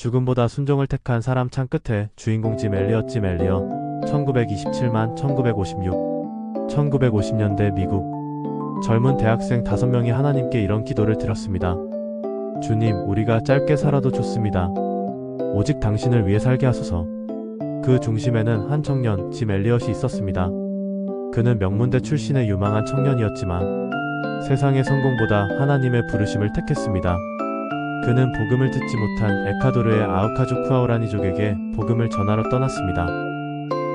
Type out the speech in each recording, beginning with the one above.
죽음보다 순종을 택한 사람 창 끝에 주인공 짐 엘리엇 짐 엘리어 1927만 1956 1950년대 미국 젊은 대학생 5명이 하나님께 이런 기도를 드렸습니다. 주님, 우리가 짧게 살아도 좋습니다. 오직 당신을 위해 살게 하소서. 그 중심에는 한 청년, 짐 엘리엇이 있었습니다. 그는 명문대 출신의 유망한 청년이었지만 세상의 성공보다 하나님의 부르심을 택했습니다. 그는 복음을 듣지 못한 에카도르의 아우카조 쿠아오라니족에게 복음을 전하러 떠났습니다.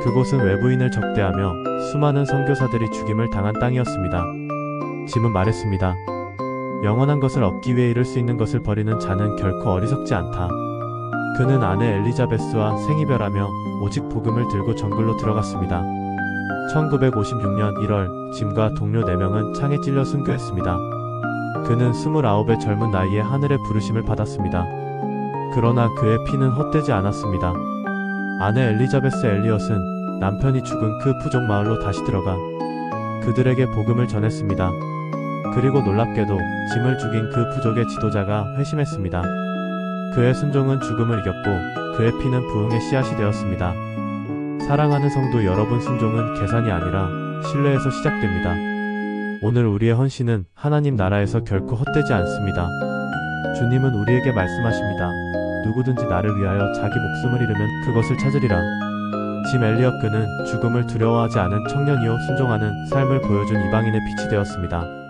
그곳은 외부인을 적대하며 수많은 선교사들이 죽임을 당한 땅이었습니다. 짐은 말했습니다. 영원한 것을 얻기 위해 이룰 수 있는 것을 버리는 자는 결코 어리석지 않다. 그는 아내 엘리자베스와 생이별하며 오직 복음을 들고 정글로 들어갔습니다. 1956년 1월 짐과 동료 4명은 창에 찔려 순교했습니다. 그는 29의 젊은 나이에 하늘의 부르심을 받았습니다. 그러나 그의 피는 헛되지 않았습니다. 아내 엘리자베스 엘리엇은 남편이 죽은 그 부족 마을로 다시 들어가 그들에게 복음을 전했습니다. 그리고 놀랍게도 짐을 죽인 그 부족의 지도자가 회심했습니다. 그의 순종은 죽음을 이겼고 그의 피는 부흥의 씨앗이 되었습니다. 사랑하는 성도 여러분 순종은 계산이 아니라 신뢰에서 시작됩니다. 오늘 우리의 헌신은 하나님 나라에서 결코 헛되지 않습니다. 주님은 우리에게 말씀하십니다. 누구든지 나를 위하여 자기 목숨을 잃으면 그것을 찾으리라. 짐 엘리엇 그는 죽음을 두려워하지 않은 청년이요 순종하는 삶을 보여준 이방인의 빛이 되었습니다.